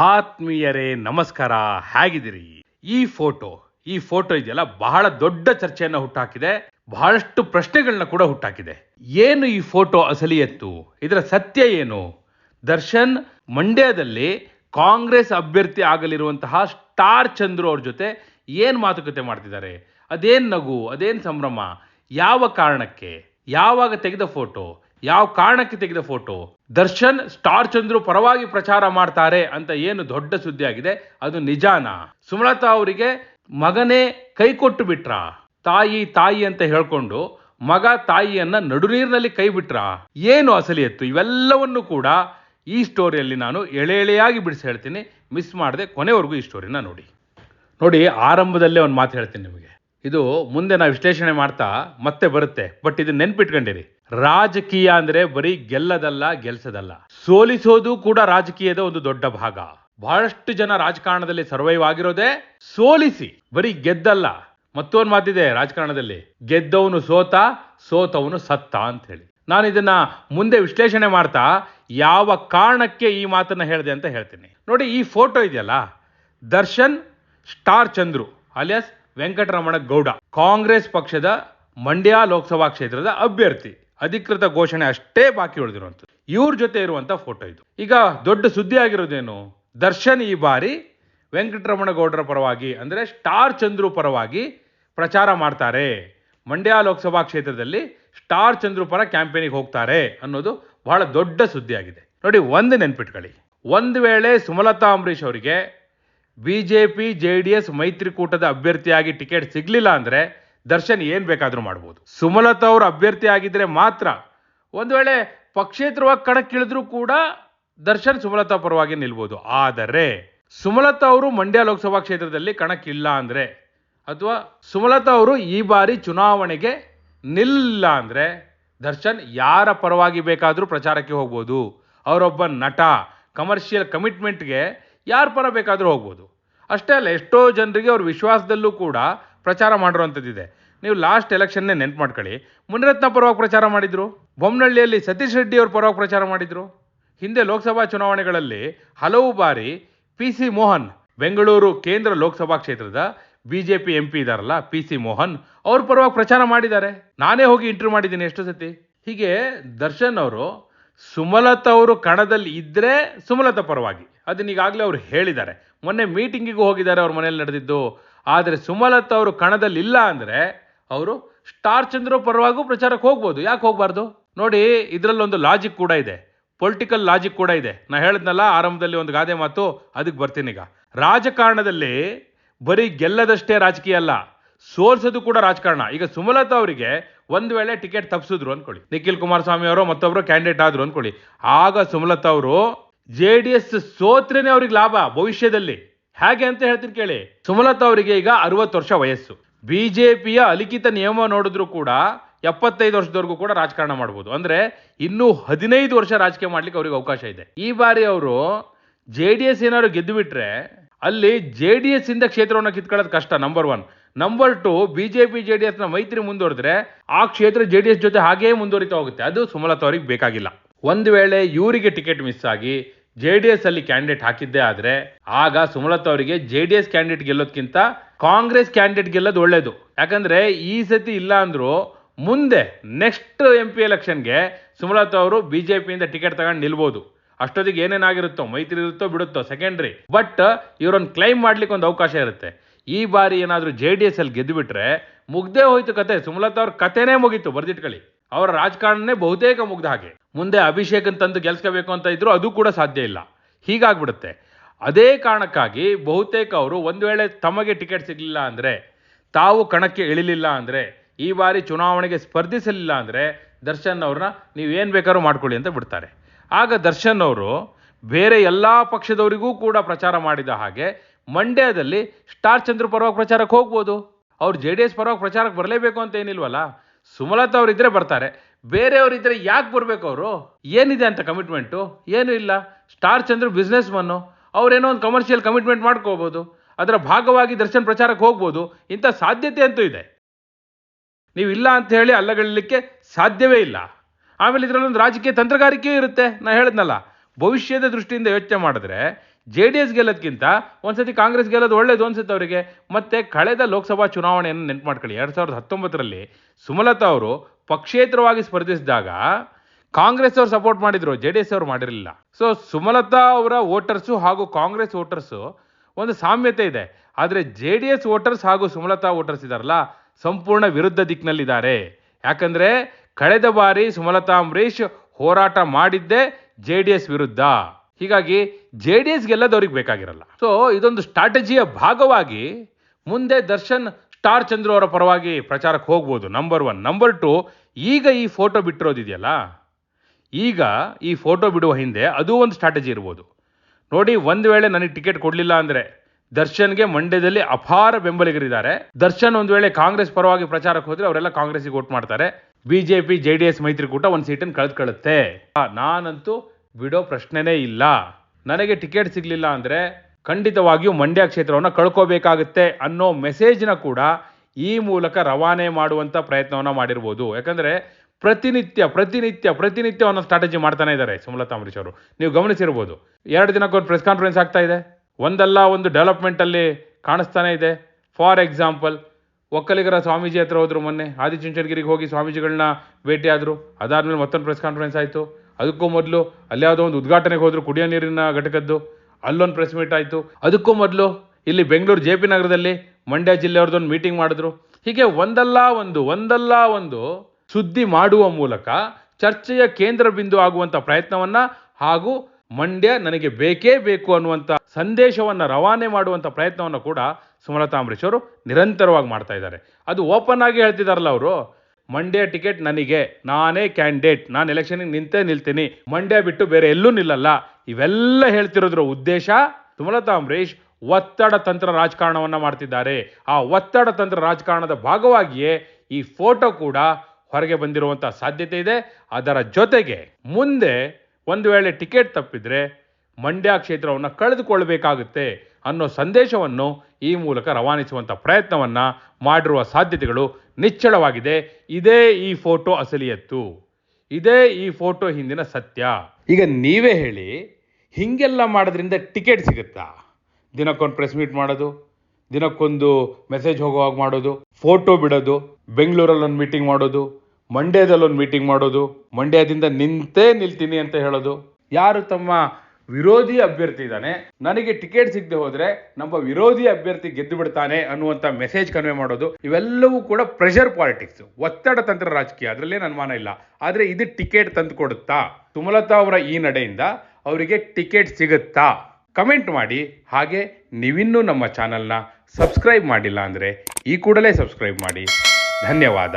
ಆತ್ಮೀಯರೇ, ನಮಸ್ಕಾರ. ಹೇಗಿದ್ದೀರಿ? ಈ ಫೋಟೋ ಈ ಫೋಟೋ ಇದೆಯಲ್ಲ, ಬಹಳ ದೊಡ್ಡ ಚರ್ಚೆಯನ್ನ ಹುಟ್ಟಾಕಿದೆ. ಬಹಳಷ್ಟು ಪ್ರಶ್ನೆಗಳನ್ನ ಕೂಡ ಹುಟ್ಟಾಕಿದೆ. ಏನು ಈ ಫೋಟೋ ಅಸಲಿಯತ್ತು ಇದರ ಸತ್ಯ ಏನು? ದರ್ಶನ್, ಮಂಡ್ಯದಲ್ಲಿ ಕಾಂಗ್ರೆಸ್ ಅಭ್ಯರ್ಥಿ ಆಗಲಿರುವಂತಹ ಸ್ಟಾರ್ ಚಂದ್ರು ಅವ್ರ ಜೊತೆ ಏನು ಮಾತುಕತೆ ಮಾಡ್ತಿದ್ದಾರೆ? ಅದೇನು ನಗು? ಅದೇನು ಸಂಭ್ರಮ? ಯಾವ ಕಾರಣಕ್ಕೆ? ಯಾವಾಗ ತೆಗೆದ ಫೋಟೋ? ಯಾವ ಕಾರಣಕ್ಕೆ ತೆಗೆದ ಫೋಟೋ ದರ್ಶನ್, ಸ್ಟಾರ್ ಚಂದ್ರು ಪರವಾಗಿ ಪ್ರಚಾರ ಮಾಡ್ತಾರೆ ಅಂತ ಏನು ದೊಡ್ಡ ಸುದ್ದಿ ಆಗಿದೆ ಅದು ನಿಜಾನ? ಸುಮಲತಾ ಅವರಿಗೆ ಮಗನೇ ಕೈ ಕೊಟ್ಟು ಬಿಟ್ರ? ತಾಯಿ ತಾಯಿ ಅಂತ ಹೇಳ್ಕೊಂಡು ಮಗ ತಾಯಿಯನ್ನ ನಡುನೀರಿನಲ್ಲಿ ಕೈ ಬಿಟ್ರ? ಏನು ಅಸಲಿಯತ್ತು ಇವೆಲ್ಲವನ್ನು ಕೂಡ ಈ ಸ್ಟೋರಿಯಲ್ಲಿ ನಾನು ಎಳೆ ಎಳೆಯಾಗಿ ಬಿಡಿಸಿ ಹೇಳ್ತೀನಿ. ಮಿಸ್ ಮಾಡದೆ ಕೊನೆವರೆಗೂ ಈ ಸ್ಟೋರಿನ ನೋಡಿ. ನೋಡಿ, ಆರಂಭದಲ್ಲೇ ಒಂದು ಮಾತು ಹೇಳ್ತೀನಿ ನಿಮಗೆ. ಇದು ಮುಂದೆ ನಾವು ವಿಶ್ಲೇಷಣೆ ಮಾಡ್ತಾ ಮತ್ತೆ ಬರುತ್ತೆ. ಬಟ್ ಇದನ್ನ ನೆನ್ಪಿಟ್ಕೊಂಡಿರಿ. ರಾಜಕೀಯ ಅಂದ್ರೆ ಬರೀ ಗೆಲ್ಲದಲ್ಲ, ಗೆಲ್ಸದಲ್ಲ. ಸೋಲಿಸೋದು ಕೂಡ ರಾಜಕೀಯದ ಒಂದು ದೊಡ್ಡ ಭಾಗ. ಬಹಳಷ್ಟು ಜನ ರಾಜಕಾರಣದಲ್ಲಿ ಸರ್ವೈವ್ ಆಗಿರೋದೇ ಸೋಲಿಸಿ, ಬರೀ ಗೆದ್ದಲ್ಲ. ಮತ್ತೊಂದು ಮಾತಿದೆ ರಾಜಕಾರಣದಲ್ಲಿ, ಗೆದ್ದವನು ಸೋತ, ಸೋತವನು ಸತ್ತ ಅಂತ ಹೇಳಿ ನಾನು ಇದನ್ನ ಮುಂದೆ ವಿಶ್ಲೇಷಣೆ ಮಾಡ್ತಾ ಯಾವ ಕಾರಣಕ್ಕೆ ಈ ಮಾತನ್ನ ಹೇಳಿದೆ ಅಂತ ಹೇಳ್ತೀನಿ. ನೋಡಿ, ಈ ಫೋಟೋ ಇದೆಯಲ್ಲ, ದರ್ಶನ್ ಸ್ಟಾರ್ ಚಂದ್ರು, ಅಲಿಯಾಸ್ ವೆಂಕಟರಮಣ ಗೌಡ, ಕಾಂಗ್ರೆಸ್ ಪಕ್ಷದ ಮಂಡ್ಯ ಲೋಕಸಭಾ ಕ್ಷೇತ್ರದ ಅಭ್ಯರ್ಥಿ. ಅಧಿಕೃತ ಘೋಷಣೆ ಅಷ್ಟೇ ಬಾಕಿ ಉಳಿದಿರುವಂಥದ್ದು. ಇವ್ರ ಜೊತೆ ಇರುವಂತ ಫೋಟೋ ಇದು. ಈಗ ದೊಡ್ಡ ಸುದ್ದಿ ಆಗಿರೋದೇನು ದರ್ಶನ್ ಈ ಬಾರಿ ವೆಂಕಟರಮಣ ಗೌಡರ ಪರವಾಗಿ, ಅಂದ್ರೆ ಸ್ಟಾರ್ ಚಂದ್ರು ಪರವಾಗಿ ಪ್ರಚಾರ ಮಾಡ್ತಾರೆ. ಮಂಡ್ಯ ಲೋಕಸಭಾ ಕ್ಷೇತ್ರದಲ್ಲಿ ಸ್ಟಾರ್ ಚಂದ್ರು ಪರ ಕ್ಯಾಂಪೇನಿಗೆ ಹೋಗ್ತಾರೆ ಅನ್ನೋದು ಬಹಳ ದೊಡ್ಡ ಸುದ್ದಿ ಆಗಿದೆ ನೋಡಿ, ಒಂದು ನೆನ್ಪಿಟ್ಕೊಳ್ಳಿ. ಒಂದು ವೇಳೆ ಸುಮಲತಾ ಅಂಬರೀಷ್ ಅವರಿಗೆ ಬಿಜೆಪಿ, ಜೆ ಡಿ ಎಸ್ ಮೈತ್ರಿಕೂಟದ ಅಭ್ಯರ್ಥಿಯಾಗಿ ಟಿಕೆಟ್ ಸಿಗಲಿಲ್ಲ ಅಂದ್ರೆ ದರ್ಶನ್ ಏನು ಬೇಕಾದರೂ ಮಾಡ್ಬೋದು. ಸುಮಲತಾ ಅವರು ಅಭ್ಯರ್ಥಿ ಆಗಿದ್ರೆ ಮಾತ್ರ ಒಂದು ವೇಳೆ ಪಕ್ಷೇತರವಾಗಿ ಕಣಕ್ಕಿಳಿದ್ರೂ ಕೂಡ ದರ್ಶನ್ ಸುಮಲತಾ ಪರವಾಗಿ ನಿಲ್ಬೋದು. ಆದರೆ ಸುಮಲತಾ ಅವರು ಮಂಡ್ಯ ಲೋಕಸಭಾ ಕ್ಷೇತ್ರದಲ್ಲಿ ಕಣಕ್ಕಿಲ್ಲ ಅಂದ್ರೆ ಅಥವಾ ಸುಮಲತಾ ಅವರು ಈ ಬಾರಿ ಚುನಾವಣೆಗೆ ನಿಲ್ಲ ಅಂದ್ರೆ ದರ್ಶನ್ ಯಾರ ಪರವಾಗಿ ಬೇಕಾದರೂ ಪ್ರಚಾರಕ್ಕೆ ಹೋಗ್ಬೋದು. ಅವರೊಬ್ಬ ನಟ ಕಮರ್ಷಿಯಲ್ ಕಮಿಟ್ಮೆಂಟ್ಗೆ ಯಾರ ಪರ ಬೇಕಾದರೂ ಹೋಗ್ಬೋದು. ಅಷ್ಟೇ ಅಲ್ಲ, ಎಷ್ಟೋ ಜನರಿಗೆ ಅವ್ರ ವಿಶ್ವಾಸದಲ್ಲೂ ಕೂಡ ಪ್ರಚಾರ ಮಾಡಿರುವಂಥದ್ದಿದೆ. ನೀವು ಲಾಸ್ಟ್ ಎಲೆಕ್ಷನ್ನೇ ನೆನ್ಪು ಮಾಡ್ಕೊಳ್ಳಿ. ಮುನಿರತ್ನ ಪರವಾಗಿ ಪ್ರಚಾರ ಮಾಡಿದರು? ಬೊಮ್ಮನಹಳ್ಳಿಯಲ್ಲಿ ಸತೀಶ್ ರೆಡ್ಡಿ ಅವರು ಪರವಾಗಿ ಪ್ರಚಾರ ಮಾಡಿದರು? ಹಿಂದೆ ಲೋಕಸಭಾ ಚುನಾವಣೆಗಳಲ್ಲಿ ಹಲವು ಬಾರಿ ಪಿ ಸಿ ಮೋಹನ್, ಬೆಂಗಳೂರು ಕೇಂದ್ರ ಲೋಕಸಭಾ ಕ್ಷೇತ್ರದ ಬಿಜೆಪಿ ಎಂ ಪಿ ಇದ್ದಾರಲ್ಲ ಪಿ ಸಿ ಮೋಹನ್, ಅವ್ರ ಪರವಾಗಿ ಪ್ರಚಾರ ಮಾಡಿದ್ದಾರೆ. ನಾನೇ ಹೋಗಿ ಇಂಟರ್ವ್ಯೂ ಮಾಡಿದ್ದೀನಿ ಎಷ್ಟು ಸತಿ. ಹೀಗೆ ದರ್ಶನ್ ಅವರು ಸುಮಲತಾ ಅವರು ಕಣದಲ್ಲಿ ಇದ್ದರೆ ಸುಮಲತಾ ಪರವಾಗಿ. ಅದನ್ನ ಈಗಾಗಲೇ ಅವರು ಹೇಳಿದ್ದಾರೆ. ಮೊನ್ನೆ ಮೀಟಿಂಗಿಗೂ ಹೋಗಿದ್ದಾರೆ, ಅವ್ರ ಮನೇಲಿ ನಡೆದಿದ್ದು. ಆದರೆ ಸುಮಲತ್ ಅವರು ಕಣದಲ್ಲಿಲ್ಲ ಅಂದರೆ ಅವರು ಸ್ಟಾರ್ ಚಂದ್ರ ಪರವಾಗೂ ಪ್ರಚಾರಕ್ಕೆ ಹೋಗ್ಬೋದು. ಯಾಕೆ ಹೋಗಬಾರ್ದು? ನೋಡಿ, ಇದರಲ್ಲೊಂದು ಲಾಜಿಕ್ ಕೂಡ ಇದೆ. ಪೊಲಿಟಿಕಲ್ ಲಾಜಿಕ್ ಕೂಡ ಇದೆ. ನಾ ಹೇಳಿದ್ನಲ್ಲ ಆರಂಭದಲ್ಲಿ ಒಂದು ಗಾದೆ ಮಾತು, ಅದಕ್ಕೆ ಬರ್ತೀನಿ ಈಗ. ರಾಜಕಾರಣದಲ್ಲಿ ಬರೀ ಗೆಲ್ಲದಷ್ಟೇ ರಾಜಕೀಯ ಅಲ್ಲ, ಸೋಲ್ಸೋದು ಕೂಡ ರಾಜಕಾರಣ. ಈಗ ಸುಮಲತಾ ಅವರಿಗೆ ಒಂದು ವೇಳೆ ಟಿಕೆಟ್ ತಪ್ಪಿಸಿದ್ರು ಅನ್ಕೊಳ್ಳಿ. ನಿಖಿಲ್ ಕುಮಾರಸ್ವಾಮಿ ಅವರು ಮತ್ತೊಬ್ಬರು ಕ್ಯಾಂಡಿಡೇಟ್ ಆದರು ಅನ್ಕೊಳ್ಳಿ. ಆಗ ಸುಮಲತಾ ಅವರು ಜೆ ಡಿ ಎಸ್ ಸೋತ್ರೇನೆ ಅವ್ರಿಗೆ ಲಾಭ ಭವಿಷ್ಯದಲ್ಲಿ. ಹೇಗೆ ಅಂತ ಹೇಳ್ತೀನಿ ಕೇಳಿ. ಸುಮಲತಾ ಅವರಿಗೆ ಈಗ ಅರವತ್ತು ವರ್ಷ ವಯಸ್ಸು. ಬಿಜೆಪಿಯ ಅಲಿಖಿತ ನಿಯಮ ನೋಡಿದ್ರು ಕೂಡ ಎಪ್ಪತ್ತೈದು ವರ್ಷದವರೆಗೂ ಕೂಡ ರಾಜಕಾರಣ ಮಾಡ್ಬೋದು. ಅಂದ್ರೆ ಇನ್ನೂ ಹದಿನೈದು ವರ್ಷ ರಾಜಕೀಯ ಮಾಡ್ಲಿಕ್ಕೆ ಅವ್ರಿಗೆ ಅವಕಾಶ ಇದೆ. ಈ ಬಾರಿ ಅವರು ಜೆ ಡಿ ಎಸ್ ಏನಾದ್ರು ಗೆದ್ದು ಬಿಟ್ರೆ ಅಲ್ಲಿ ಜೆ ಡಿ ಎಸ್ ಇಂದ ಕ್ಷೇತ್ರವನ್ನು ಕಿತ್ಕೊಳ್ಳೋದು ಕಷ್ಟ number one number two BJP, J D ಎಸ್ನ ಮೈತ್ರಿ ಮುಂದುವರೆದ್ರೆ ಆ ಕ್ಷೇತ್ರ ಜೆ ಡಿ ಎಸ್ ಜೊತೆ ಹಾಗೇ ಮುಂದುವರಿತಾ ಹೋಗುತ್ತೆ. ಅದು ಸುಮಲತಾ ಅವರಿಗೆ ಬೇಕಾಗಿಲ್ಲ. ಒಂದು ವೇಳೆ ಇವರಿಗೆ ಟಿಕೆಟ್ ಮಿಸ್ ಆಗಿ ಜೆ ಡಿ ಎಸ್ ಅಲ್ಲಿ ಕ್ಯಾಂಡಿಡೇಟ್ ಹಾಕಿದ್ದೇ ಆದ್ರೆ, ಆಗ ಸುಮಲತಾ ಅವರಿಗೆ ಜೆ ಡಿ ಎಸ್ ಕ್ಯಾಂಡಿಡೇಟ್ ಗೆಲ್ಲೋದ್ಕಿಂತ ಕಾಂಗ್ರೆಸ್ ಕ್ಯಾಂಡಿಡೇಟ್ ಗೆಲ್ಲೋದು ಒಳ್ಳೇದು. ಯಾಕಂದ್ರೆ ಈ ಸತಿ ಇಲ್ಲ ಅಂದ್ರು ಮುಂದೆ ನೆಕ್ಸ್ಟ್ ಎಂ ಪಿ ಎಲೆಕ್ಷನ್ಗೆ ಸುಮಲತಾ ಅವರು ಬಿಜೆಪಿಯಿಂದ ಟಿಕೆಟ್ ತಗೊಂಡು ನಿಲ್ಬೋದು. ಅಷ್ಟೊತ್ತಿಗೆ ಏನೇನಾಗಿರುತ್ತೋ, ಮೈತ್ರಿ ಇರುತ್ತೋ ಬಿಡುತ್ತೋ ಸೆಕೆಂಡ್ರಿ ಬಟ್ ಇವರೊಂದು ಕ್ಲೈಮ್ ಮಾಡ್ಲಿಕ್ಕೆ ಒಂದು ಅವಕಾಶ ಇರುತ್ತೆ. ಈ ಬಾರಿ ಏನಾದರೂ ಜೆ ಡಿ ಎಸ್ ಅಲ್ಲಿ ಗೆದ್ದುಬಿಟ್ರೆ ಮುಗ್ದೇ ಹೋಯ್ತು ಕತೆ. ಸುಮಲತಾ ಅವ್ರ ಕತೆನೇ ಮುಗೀತು, ಬರ್ದಿಟ್ಕೊಳ್ಳಿ. ಅವರ ರಾಜಕಾರಣನೇ ಬಹುತೇಕ ಮುಗ್ದ ಹಾಗೆ. ಮುಂದೆ ಅಭಿಷೇಕನ್ ತಂದು ಗೆಲ್ಸ್ಕೋಬೇಕು ಅಂತ ಇದ್ರು ಅದು ಕೂಡ ಸಾಧ್ಯ ಇಲ್ಲ. ಹೀಗಾಗ್ಬಿಡುತ್ತೆ. ಅದೇ ಕಾರಣಕ್ಕಾಗಿ ಬಹುತೇಕ ಅವರು ಒಂದು ವೇಳೆ ತಮಗೆ ಟಿಕೆಟ್ ಸಿಗಲಿಲ್ಲ ಅಂದರೆ, ತಾವು ಕಣಕ್ಕೆ ಇಳಿಲಿಲ್ಲ ಅಂದರೆ, ಈ ಬಾರಿ ಚುನಾವಣೆಗೆ ಸ್ಪರ್ಧಿಸಲಿಲ್ಲ ಅಂದರೆ ದರ್ಶನ್ ಅವ್ರನ್ನ ನೀವೇನು ಬೇಕಾದ್ರೂ ಮಾಡ್ಕೊಳ್ಳಿ ಅಂತ ಬಿಡ್ತಾರೆ. ಆಗ ದರ್ಶನ್ ಅವರು ಬೇರೆ ಎಲ್ಲ ಪಕ್ಷದವರಿಗೂ ಕೂಡ ಪ್ರಚಾರ ಮಾಡಿದ ಹಾಗೆ ಮಂಡ್ಯದಲ್ಲಿ ಸ್ಟಾರ್ ಚಂದ್ರ ಪರವಾಗಿ ಪ್ರಚಾರಕ್ಕೆ ಹೋಗ್ಬೋದು. ಅವ್ರು ಜೆ ಡಿ ಎಸ್ ಪರವಾಗಿ ಪ್ರಚಾರಕ್ಕೆ ಬರಲೇಬೇಕು ಅಂತ ಏನಿಲ್ವಲ್ಲ? ಸುಮಲತಾ ಅವರು ಇದ್ರೆ ಬರ್ತಾರೆ. ಬೇರೆಯವರಿದ್ರೆ ಯಾಕೆ ಬರಬೇಕು ಅವರು? ಏನಿದೆ ಅಂತ ಕಮಿಟ್ಮೆಂಟು ಏನೂ ಇಲ್ಲ. ಸ್ಟಾರ್ ಚಂದ್ರ ಬಿಸ್ನೆಸ್ ಮನ್ನು ಅವರೇನೋ ಒಂದು ಕಮರ್ಷಿಯಲ್ ಕಮಿಟ್ಮೆಂಟ್ ಮಾಡ್ಕೋಬೋದು. ಅದರ ಭಾಗವಾಗಿ ದರ್ಶನ್ ಪ್ರಚಾರಕ್ಕೆ ಹೋಗ್ಬೋದು. ಇಂಥ ಸಾಧ್ಯತೆ ಅಂತೂ ಇದೆ. ನೀವು ಇಲ್ಲ ಅಂತ ಹೇಳಿ ಅಲ್ಲಗಳಿಲಿಕ್ಕೆ ಸಾಧ್ಯವೇ ಇಲ್ಲ. ಆಮೇಲೆ ಇದರಲ್ಲೊಂದು ರಾಜಕೀಯ ತಂತ್ರಗಾರಿಕೆಯೂ ಇರುತ್ತೆ. ನಾನು ಹೇಳಿದ್ನಲ್ಲ. ಭವಿಷ್ಯದ ದೃಷ್ಟಿಯಿಂದ ಯೋಚನೆ ಮಾಡಿದ್ರೆ ಜೆ ಡಿ ಎಸ್ ಗೆಲ್ಲೋದಕ್ಕಿಂತ ಒಂದ್ಸತಿ ಕಾಂಗ್ರೆಸ್ ಗೆಲ್ಲೋದು ಒಳ್ಳೇದು ಅನ್ಸುತ್ತೆ ಅವರಿಗೆ. ಮತ್ತೆ ಕಳೆದ ಲೋಕಸಭಾ ಚುನಾವಣೆಯನ್ನು ನೆನ್ಪು ಮಾಡ್ಕೊಳ್ಳಿ. ಎರಡು ಸಾವಿರದ ಹತ್ತೊಂಬತ್ತರಲ್ಲಿ ಸುಮಲತಾ ಅವರು ಪಕ್ಷೇತರವಾಗಿ ಸ್ಪರ್ಧಿಸಿದಾಗ ಕಾಂಗ್ರೆಸ್ ಅವರು ಸಪೋರ್ಟ್ ಮಾಡಿದ್ರು, ಜೆ ಡಿ ಎಸ್ ಅವರು ಮಾಡಿರಲಿಲ್ಲ. ಸೊ ಸುಮಲತಾ ಅವರ ವೋಟರ್ಸು ಹಾಗೂ ಕಾಂಗ್ರೆಸ್ ವೋಟರ್ಸು ಒಂದು ಸಾಮ್ಯತೆ ಇದೆ. ಆದರೆ ಜೆ ಡಿ ಎಸ್ ವೋಟರ್ಸ್ ಹಾಗೂ ಸುಮಲತಾ ವೋಟರ್ಸ್ ಇದಾರಲ್ಲ ಸಂಪೂರ್ಣ ವಿರುದ್ಧ ದಿಕ್ಕಿನಲ್ಲಿದ್ದಾರೆ ಯಾಕಂದರೆ ಕಳೆದ ಬಾರಿ ಸುಮಲತಾ ಅಂಬರೀಷ್ ಹೋರಾಟ ಮಾಡಿದ್ದೇ ಜೆ ಡಿ ಎಸ್ ವಿರುದ್ಧ. ಹೀಗಾಗಿ ಜೆ ಡಿ ಎಸ್ ಗೆಲ್ಲದವ್ರಿಗೆ ಬೇಕಾಗಿರಲ್ಲ. ಸೊ ಇದೊಂದು ಸ್ಟ್ರಾಟಜಿಯ ಭಾಗವಾಗಿ ಮುಂದೆ ದರ್ಶನ್, ಸ್ಟಾರ್ ಚಂದ್ರು ಅವರ ಪರವಾಗಿ ಪ್ರಚಾರಕ್ಕೆ ಹೋಗ್ಬೋದು. ನಂಬರ್ ಒನ್ ನಂಬರ್ ಟು ಈಗ ಈ ಫೋಟೋ ಬಿಟ್ಟಿರೋದಿದೆಯಲ್ಲ ಈಗ ಈ ಫೋಟೋ ಬಿಡುವ ಹಿಂದೆ ಅದು ಒಂದು ಸ್ಟ್ರಾಟಜಿ ಇರ್ಬೋದು. ನೋಡಿ, ಒಂದು ವೇಳೆ ನನಗೆ ಟಿಕೆಟ್ ಕೊಡಲಿಲ್ಲ ಅಂದರೆ ದರ್ಶನ್ಗೆ ಮಂಡ್ಯದಲ್ಲಿ ಅಪಾರ ಬೆಂಬಲಿಗರಿದ್ದಾರೆ. ದರ್ಶನ್ ಒಂದು ವೇಳೆ ಕಾಂಗ್ರೆಸ್ ಪರವಾಗಿ ಪ್ರಚಾರಕ್ಕೆ ಹೋದರೆ ಅವರೆಲ್ಲ ಕಾಂಗ್ರೆಸ್ಗೆ ವೋಟ್ ಮಾಡ್ತಾರೆ. ಬಿಜೆಪಿ ಜೆ ಡಿ ಎಸ್ ಮೈತ್ರಿಕೂಟ ಒಂದು ಸೀಟನ್ನು ಕಳೆದುಕೊಳ್ಳುತ್ತೆ ನಾನಂತೂ ಬಿಡೋ ಪ್ರಶ್ನೆನೇ ಇಲ್ಲ. ನನಗೆ ಟಿಕೆಟ್ ಸಿಗಲಿಲ್ಲ ಅಂದರೆ ಖಂಡಿತವಾಗಿಯೂ ಮಂಡ್ಯ ಕ್ಷೇತ್ರವನ್ನು ಕಳ್ಕೋಬೇಕಾಗುತ್ತೆ ಅನ್ನೋ ಮೆಸೇಜ್ನ ಕೂಡ ಈ ಮೂಲಕ ರವಾನೆ ಮಾಡುವಂಥ ಪ್ರಯತ್ನವನ್ನು ಮಾಡಿರ್ಬೋದು. ಯಾಕಂದರೆ ಪ್ರತಿನಿತ್ಯ ಪ್ರತಿನಿತ್ಯ ಪ್ರತಿನಿತ್ಯ ಒಂದೊಂದು ಸ್ಟ್ರಾಟಜಿ ಮಾಡ್ತಾನೆ ಇದ್ದಾರೆ ಸುಮಲತಾ ಅಂಬರೀಶ್ ಅವರು. ನೀವು ಗಮನಿಸಿರ್ಬೋದು. ಎರಡು ದಿನಕ್ಕೊಂದು ಪ್ರೆಸ್ ಕಾನ್ಫರೆನ್ಸ್ ಆಗ್ತಾ ಇದೆ. ಒಂದಲ್ಲ ಒಂದು ಡೆವಲಪ್ಮೆಂಟಲ್ಲಿ ಕಾಣಿಸ್ತಾನೆ ಇದೆ. ಫಾರ್ ಎಕ್ಸಾಂಪಲ್ ಒಕ್ಕಲಿಗರ ಸ್ವಾಮೀಜಿ ಹತ್ರ ಹೋದ್ರು ಮೊನ್ನೆ. ಆದಿಚುಂಚನಗಿರಿಗೆ ಹೋಗಿ ಸ್ವಾಮೀಜಿಗಳನ್ನ ಭೇಟಿ ಅದಾದಮೇಲೆ ಅದಾದ್ಮೇಲೆ ಮತ್ತೊಂದು ಪ್ರೆಸ್ ಕಾನ್ಫರೆನ್ಸ್ ಆಯಿತು. ಅದಕ್ಕೂ ಮೊದಲು ಅಲ್ಲಿ ಯಾವುದೋ ಒಂದು ಉದ್ಘಾಟನೆಗೆ ಹೋದರು ಕುಡಿಯೋ ನೀರಿನ ಘಟಕದ್ದು. ಅಲ್ಲೊಂದು ಪ್ರೆಸ್ ಮೀಟ್ ಆಯಿತು. ಅದಕ್ಕೂ ಮೊದಲು ಇಲ್ಲಿ ಬೆಂಗಳೂರು ಜೆ ಪಿ ನಗರದಲ್ಲಿ ಮಂಡ್ಯ ಜಿಲ್ಲೆಯವ್ರದ್ದೊಂದು ಮೀಟಿಂಗ್ ಮಾಡಿದ್ರು. ಹೀಗೆ ಒಂದಲ್ಲ ಒಂದು ಒಂದಲ್ಲ ಒಂದು ಸುದ್ದಿ ಮಾಡುವ ಮೂಲಕ ಚರ್ಚೆಯ ಕೇಂದ್ರ ಬಿಂದು ಆಗುವಂಥ ಪ್ರಯತ್ನವನ್ನು ಹಾಗೂ ಮಂಡ್ಯ ನನಗೆ ಬೇಕೇ ಬೇಕು ಅನ್ನುವಂಥ ಸಂದೇಶವನ್ನು ರವಾನೆ ಮಾಡುವಂಥ ಪ್ರಯತ್ನವನ್ನು ಕೂಡ ಸುಮಲತಾ ಅಂಬರೀಶ್ ಅವರು ನಿರಂತರವಾಗಿ ಮಾಡ್ತಾ ಇದ್ದಾರೆ. ಅದು ಓಪನ್ ಆಗಿ ಹೇಳ್ತಿದ್ದಾರಲ್ಲ ಅವರು. ಮಂಡ್ಯ ಟಿಕೆಟ್ ನನಗೆ, ನಾನೇ ಕ್ಯಾಂಡಿಡೇಟ್ ನಾನು ಎಲೆಕ್ಷನಿಗೆ ನಿಂತೇ ನಿಲ್ತೀನಿ ಮಂಡ್ಯ ಬಿಟ್ಟು ಬೇರೆ ಎಲ್ಲೂ ನಿಲ್ಲಲ್ಲ. ಇವೆಲ್ಲ ಹೇಳ್ತಿರೋದ್ರ ಉದ್ದೇಶ ಸುಮಲತಾ ಅಂಬರೀಷ್ ಒತ್ತಡ ತಂತ್ರ ರಾಜಕಾರಣವನ್ನು ಮಾಡ್ತಿದ್ದಾರೆ. ಆ ಒತ್ತಡ ತಂತ್ರ ರಾಜಕಾರಣದ ಭಾಗವಾಗಿಯೇ ಈ ಫೋಟೋ ಕೂಡ ಹೊರಗೆ ಬಂದಿರುವಂಥ ಸಾಧ್ಯತೆ ಇದೆ. ಅದರ ಜೊತೆಗೆ ಮುಂದೆ ಒಂದು ವೇಳೆ ಟಿಕೆಟ್ ತಪ್ಪಿದ್ರೆ ಮಂಡ್ಯ ಕ್ಷೇತ್ರವನ್ನು ಕಳೆದುಕೊಳ್ಳಬೇಕಾಗುತ್ತೆ ಅನ್ನೋ ಸಂದೇಶವನ್ನು ಈ ಮೂಲಕ ರವಾನಿಸುವಂಥ ಪ್ರಯತ್ನವನ್ನು ಮಾಡಿರುವ ಸಾಧ್ಯತೆಗಳು ನಿಚ್ಚಳವಾಗಿದೆ. ಇದೇ ಈ ಫೋಟೋ ಅಸಲಿಯತ್ತು. ಇದೇ ಈ ಫೋಟೋ ಹಿಂದಿನ ಸತ್ಯ. ಈಗ ನೀವೇ ಹೇಳಿ, ಹಿಂಗೆಲ್ಲ ಮಾಡೋದ್ರಿಂದ ಟಿಕೆಟ್ ಸಿಗುತ್ತಾ? ದಿನಕ್ಕೊಂದು ಪ್ರೆಸ್ ಮೀಟ್ ಮಾಡೋದು, ದಿನಕ್ಕೊಂದು ಮೆಸೇಜ್ ಹೋಗುವಾಗ ಮಾಡೋದು, ಫೋಟೋ ಬಿಡೋದು, ಬೆಂಗಳೂರಲ್ಲೊಂದು ಮೀಟಿಂಗ್ ಮಾಡೋದು, ಮಂಡ್ಯದಲ್ಲೊಂದು ಮೀಟಿಂಗ್ ಮಾಡೋದು, ಮಂಡ್ಯದಿಂದ ನಿಂತೇ ನಿಲ್ತೀನಿ ಅಂತ ಹೇಳೋದು. ಯಾರು ತಮ್ಮ ವಿರೋಧಿ ಅಭ್ಯರ್ಥಿ ಇದ್ದಾನೆ. ನನಗೆ ಟಿಕೆಟ್ ಸಿಗದೆ ಹೋದ್ರೆ ನಮ್ಮ ವಿರೋಧಿ ಅಭ್ಯರ್ಥಿ ಗೆದ್ದು ಬಿಡ್ತಾನೆ ಅನ್ನುವಂಥ ಮೆಸೇಜ್ ಕನ್ವೆ ಮಾಡೋದು. ಇವೆಲ್ಲವೂ ಕೂಡ ಪ್ರೆಷರ್ ಪಾಲಿಟಿಕ್ಸ್ ಒತ್ತಡ ತಂತ್ರ ರಾಜಕೀಯ. ಅದರಲ್ಲೇನು ಅನುಮಾನ ಇಲ್ಲ. ಆದರೆ ಇದು ಟಿಕೆಟ್ ತಂದು ಕೊಡುತ್ತಾ? ಸುಮಲತಾ ಅವರ ಈ ನಡೆಯಿಂದ ಅವರಿಗೆ ಟಿಕೆಟ್ ಸಿಗುತ್ತಾ? ಕಮೆಂಟ್ ಮಾಡಿ. ಹಾಗೆ ನೀವಿನ್ನೂ ನಮ್ಮ ಚಾನಲ್ನ ಸಬ್ಸ್ಕ್ರೈಬ್ ಮಾಡಿಲ್ಲ ಅಂದರೆ ಈ ಕೂಡಲೇ ಸಬ್ಸ್ಕ್ರೈಬ್ ಮಾಡಿ. ಧನ್ಯವಾದ.